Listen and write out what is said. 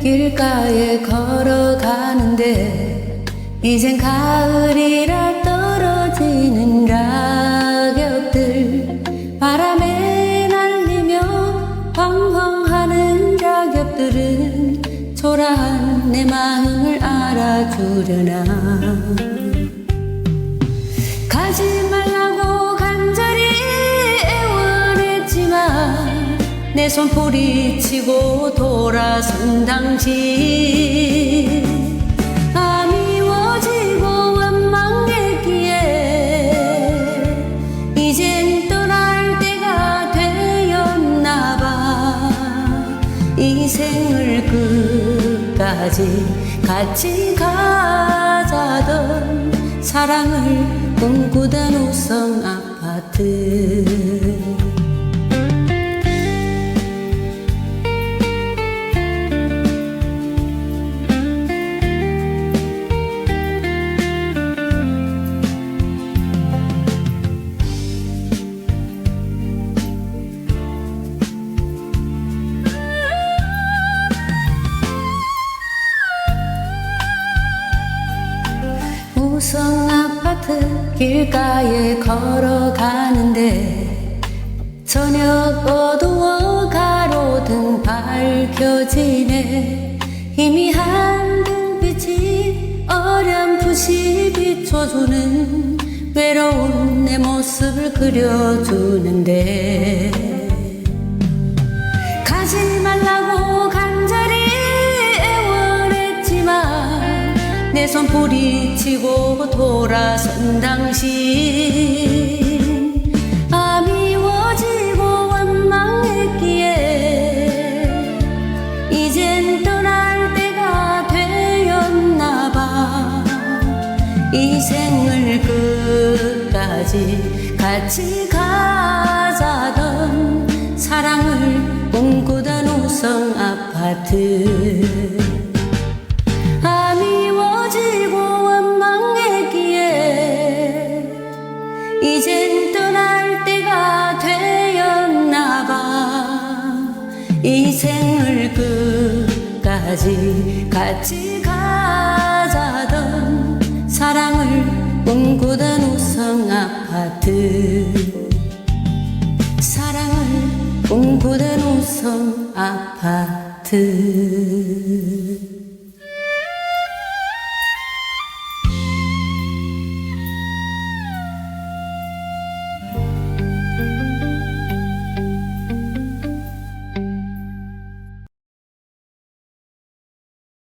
길가에 걸어가는데 이젠 가을이라 떨어지는 낙엽들 바람에 날리며 황황하는 낙엽들은 초라한 내 마음을 알아주려나 내손 뿌리치고 돌아선 당신. 아 미워지고 원망했기에 이젠 떠날 때가 되었나봐. 이 생을 끝까지 같이 가자던 사랑을 꿈꾸던 우성 아파트 우성 아파트 길가에 걸어가는데 저녁 어두워 가로등 밝혀지네. 희미한 등빛이 어렴풋이 비춰주는 외로운 내 모습을 그려주는데 내손 뿌리치고 돌아선 당신. 아 미워지고 원망했기에 이젠 떠날 때가 되었나봐. 이 생을 끝까지 같이 가자던 사랑을 꿈꾸던 우성 아파트 이젠 떠날 때가 되었나 봐. 이 생을 끝까지 같이 가자던 사랑을 꿈꾸던 우성 아파트. 사랑을 꿈꾸던 우성 아파트